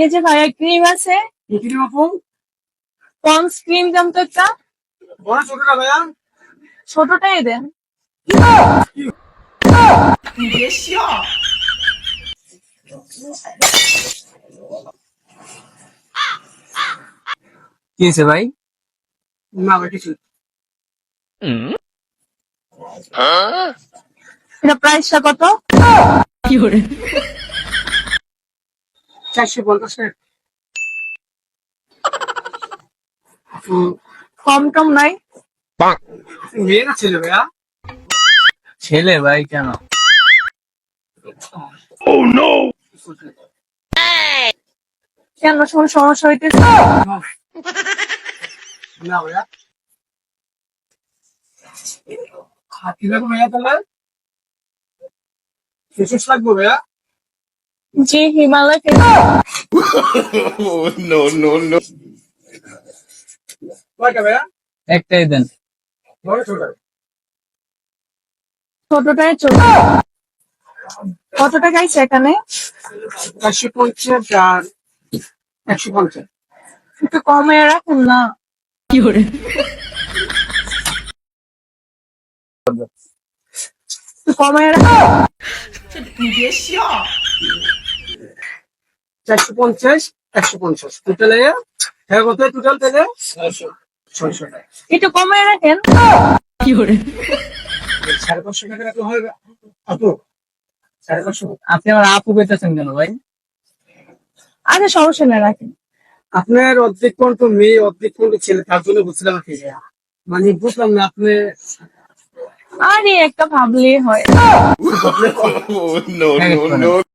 এই যে ভাইয়া ক্রিম আছে? কি আপু পন্স ক্রিম দাম তো একটা। বড় ছোটটা ভাইয়া ছোটটাই দেন। কি হয়েছে ভাই? না ভাই কিছু এটা প্রাইসটা কত? চারশো পঞ্চাশ কম টম নাই? মেয়ে না ছেলে ভাইয়া? ছেলে ভাই কেন? কেন কোনো সমস্যা হইতেছে? না ভাইয়া। হাতি লাগবে ভাইয়া তাহলে শেষ লাগবে ভাইয়া জি হিমালয় no, no. কয়টা ভাইয়া একটাই দেন। বড় ছোট ছোটটাই ছোট কত টাকা আছে এখানে? চারশো পঞ্চাশ আর একশো পঞ্চাশ। একটু কমে রাখুন না। একটু কমে রাখুন। চারশো পঞ্চাশ একশো পঞ্চাশ। টোটালে হ্যাঁ কত টোটাল তাহলে? ছয়শো। টাকা। একটু কমে রাখেন। সাড়ে পাঁচশো টাকা রাখলে হবে। আপু সাড়ে পাঁচশো। আপনি আমার আপু পেতেছেন কেন ভাই? আচ্ছা সমস্যা নেই রাখেন। আপনার অর্ধেক কোনটা মেয়ে অর্ধেক কোনটা ছেলে তার জন্য বুঝলাম আর কি। মানে বুঝলাম না আপনি আরে একটা ভাবলেই হয় Oh.